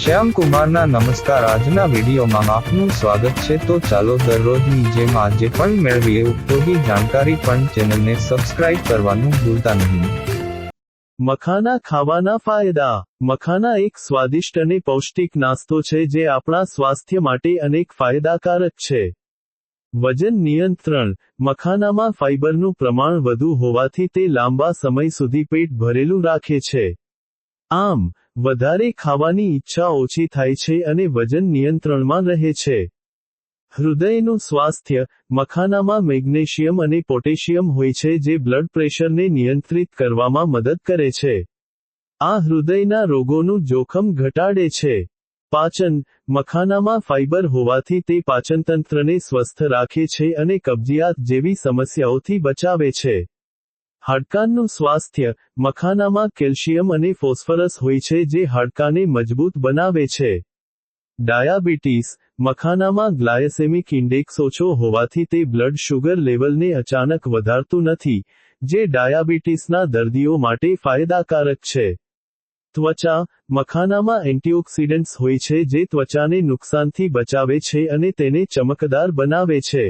શ્યામ કુમારના નમસ્કાર. આજના વિડીયોમાં આપનું સ્વાગત છે. તો ચાલો દરરોજની જેમ આજે પણ મેળવીએ. ઉપયોગી જાણકારી પણ ચેનલને સબસ્ક્રાઇબ કરવાનું ભૂલતા નહીં. મખાના ખાવાના ફાયદા. મખાના એક સ્વાદિષ્ટ અને પૌષ્ટિક નાસ્તો છે જે આપણા સ્વાસ્થ્ય માટે અનેક ફાયદાકારક છે. વજન નિયંત્રણ. મખાનામાં ફાઇબરનું પ્રમાણ વધુ હોવાથી તે લાંબા સમય સુધી પેટ ભરેલું રાખે છે. આમ, વધારે ખાવાની ઈચ્છા ઓછી થાય છે અને વજન નિયંત્રણમાં રહે છે. હૃદયનું સ્વાસ્થ્ય, મખાનામાં મેગ્નેશિયમ અને પોટેશિયમ હોય છે જે બ્લડ પ્રેશરને નિયંત્રિત કરવામાં મદદ કરે છે. આ હૃદયના રોગોનું જોખમ ઘટાડે છે. પાચન, મખાનામાં ફાઇબર હોવાથી તે પાચનતંત્રને સ્વસ્થ રાખે છે અને કબજિયાત જેવી સમસ્યાઓથી બચાવે છે. હાડકાંનું સ્વાસ્થ્ય મખાનામાં કેલ્શિયમ અને ફોસ્ફરસ હોય છે જે હાડકાને મજબૂત બનાવે છે. ડાયાબિટીસ મખાનામાં ગ્લાયસેમિક ઇન્ડેક્સ ઓછો હોવાથી તે બ્લડ શુગર લેવલને અચાનક વધારતું નથી, જે ડાયાબિટીસના દર્દીઓ માટે ફાયદાકારક છે. ત્વચા મખાનામાં એન્ટીઓક્સિડન્ટ્સ હોય છે જે ત્વચાને નુકસાનથી બચાવે છે અને તેને ચમકદાર બનાવે છે.